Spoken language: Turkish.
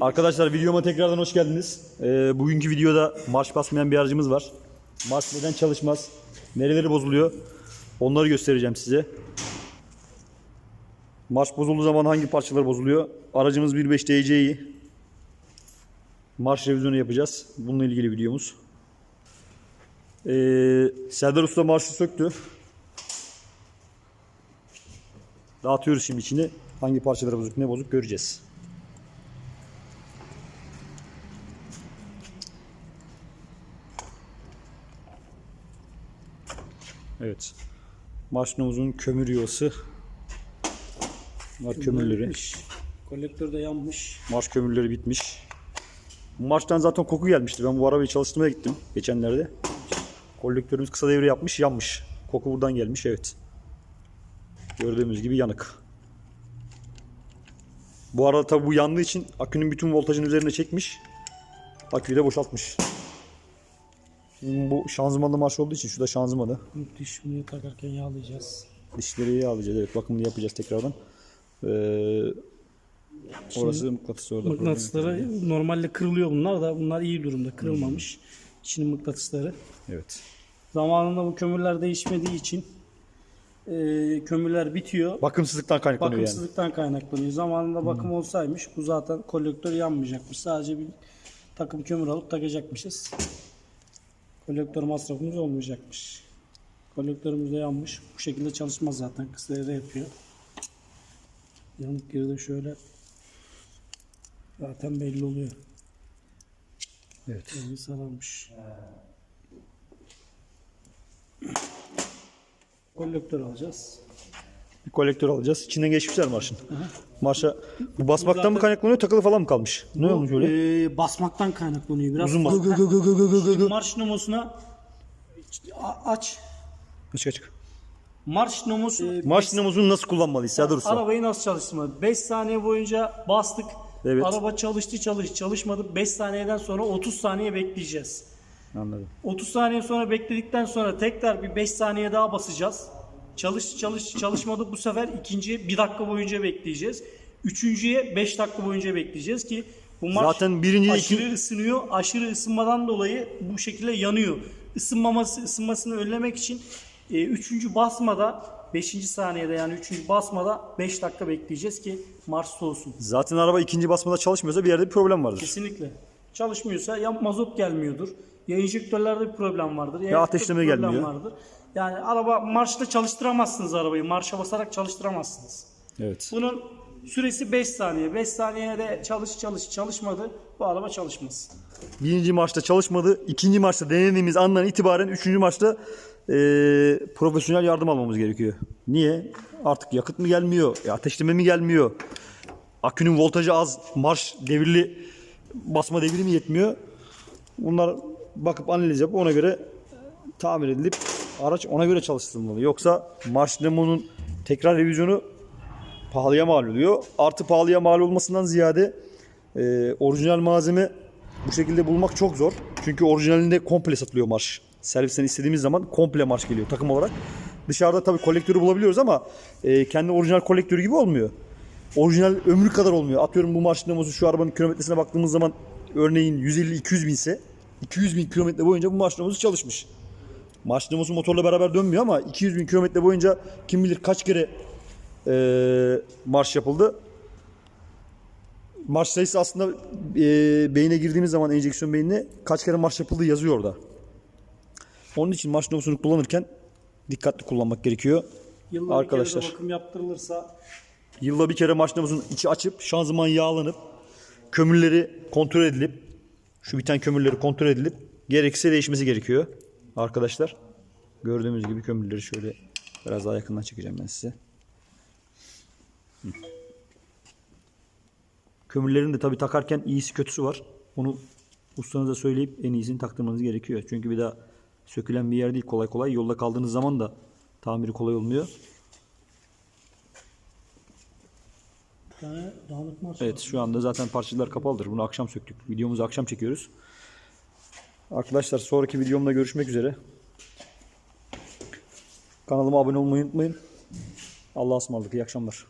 Arkadaşlar videoma tekrardan hoş geldiniz. Ee, bugünkü videoda marş basmayan bir aracımız var. Marş neden çalışmaz? Nereleri bozuluyor? Onları göstereceğim size. Marş bozulduğu zaman hangi parçalar bozuluyor? Aracımız 1.5 DC'yi. Marş revizyonu yapacağız. Bununla ilgili videomuz. Ee, Serdar Usta marşı söktü. Dağıtıyoruz şimdi içini. Hangi parçaları bozuk ne bozuk göreceğiz. Evet. Maşinamızın kömür yuvası. Bunlar kömürleri. Bitmiş. Kolektör de yanmış. Marş kömürleri bitmiş. Bu marştan zaten koku gelmişti. Ben bu arabayı çalıştırmaya gittim geçenlerde. Kolektörümüz kısa devre yapmış, yanmış. Koku buradan gelmiş, evet. Gördüğümüz gibi yanık. Bu arada tabi bu yandığı için akünün bütün voltajını üzerine çekmiş. Aküyü de boşaltmış. Bu şanzımanlı marş olduğu için şu da şanzımanı. Bunu takarken yağlayacağız. Dişleri iyi alacağız. Evet bakımını yapacağız tekrardan. Ee, orası mıknatıs orada. Mıknatısları normalde kırılıyor bunlar da bunlar iyi durumda kırılmamış. İçinin mıknatısları. Evet. Zamanında bu kömürler değişmediği için e, kömürler bitiyor. Bakımsızlıktan kaynaklanıyor yani. Bakımsızlıktan kaynaklanıyor. Zamanında bakım olsaymış bu zaten kolektör yanmayacakmış. Sadece bir takım kömür alıp takacakmışız. Kolektör masrafımız olmayacakmış. Kolektörümüz de yanmış. Bu şekilde çalışmaz zaten. Kısa devre yapıyor. Yanık girdi şöyle. Zaten belli oluyor. Evet. Elini sararmış. Kolektör alacağız. Bir kolektör alacağız. İçinden geçmişler marşın. Marşa bu basmaktan zaten- mı kaynaklanıyor takılı falan mı kalmış? Ne olmuş öyle? Ee, basmaktan kaynaklanıyor biraz. Uzun bas. Marş nomosuna A- aç. Açık açık. Marş nomosu e, Marş dinamozunu nasıl kullanmalıyız Serdar Usta? arabayı nasıl çalıştırmalı? 5 saniye boyunca bastık. Evet. Araba çalıştı çalıştı çalışmadı. 5 saniyeden sonra 30 saniye bekleyeceğiz. Anladım. 30 saniye sonra bekledikten sonra tekrar bir 5 saniye daha basacağız. Çalış çalış çalışmadı bu sefer ikinci 1 dakika boyunca bekleyeceğiz. Üçüncüye 5 dakika boyunca bekleyeceğiz ki bu marş Zaten birinci, aşırı iki- ısınıyor. Aşırı ısınmadan dolayı bu şekilde yanıyor. Isınmaması ısınmasını önlemek için e, üçüncü basmada 5. saniyede yani üçüncü basmada 5 dakika bekleyeceğiz ki marş soğusun. Zaten araba ikinci basmada çalışmıyorsa bir yerde bir problem vardır. Kesinlikle. Çalışmıyorsa ya mazot gelmiyordur. Ya enjektörlerde bir problem vardır. Ya, Ya ateşleme gelmiyor. Vardır. Yani araba marşta çalıştıramazsınız arabayı. Marşa basarak çalıştıramazsınız. Evet. Bunun süresi 5 saniye. 5 saniyede çalış çalış çalışmadı. Bu araba çalışmaz. Birinci marşta çalışmadı. İkinci marşta denediğimiz andan itibaren üçüncü marşta eee, profesyonel yardım almamız gerekiyor. Niye? Artık yakıt mı gelmiyor? E, ateşleme mi gelmiyor? Akünün voltajı az. Marş devirli basma devri mi yetmiyor? Bunlar bakıp analiz yapıp ona göre tamir edilip araç ona göre çalıştırılmalı. Yoksa marş demonun tekrar revizyonu pahalıya mal oluyor. Artı pahalıya mal olmasından ziyade e, orijinal malzeme bu şekilde bulmak çok zor. Çünkü orijinalinde komple satılıyor marş. Servisten istediğimiz zaman komple marş geliyor takım olarak. Dışarıda tabii kolektörü bulabiliyoruz ama e, kendi orijinal kolektörü gibi olmuyor. Orijinal ömrü kadar olmuyor. Atıyorum bu marş dinamosu şu arabanın kilometresine baktığımız zaman örneğin 150-200 binse 200 bin kilometre boyunca bu marş dinamosu çalışmış. Marş dinamosu motorla beraber dönmüyor ama 200 bin kilometre boyunca kim bilir kaç kere e, marş yapıldı. Marş sayısı aslında e, beyine girdiğimiz zaman enjeksiyon beynine kaç kere marş yapıldığı yazıyor orada. Onun için marş dinomosunu kullanırken dikkatli kullanmak gerekiyor. Yılda Arkadaşlar. bir kere de bakım yaptırılırsa Yılda bir kere marş dinamosunun içi açıp şanzıman yağlanıp kömürleri kontrol edilip şu biten kömürleri kontrol edilip gerekirse değişmesi gerekiyor. Arkadaşlar gördüğümüz gibi kömürleri şöyle biraz daha yakından çekeceğim ben size. Kömürlerin de tabi takarken iyisi kötüsü var. Onu ustanıza söyleyip en iyisini taktırmanız gerekiyor. Çünkü bir daha sökülen bir yer değil kolay kolay. Yolda kaldığınız zaman da tamiri kolay olmuyor. bir tane dağınık marş Evet şu anda zaten parçalar kapalıdır. Bunu akşam söktük. Videomuzu akşam çekiyoruz. Arkadaşlar sonraki videomda görüşmek üzere. Kanalıma abone olmayı unutmayın. Allah'a ısmarladık. İyi akşamlar.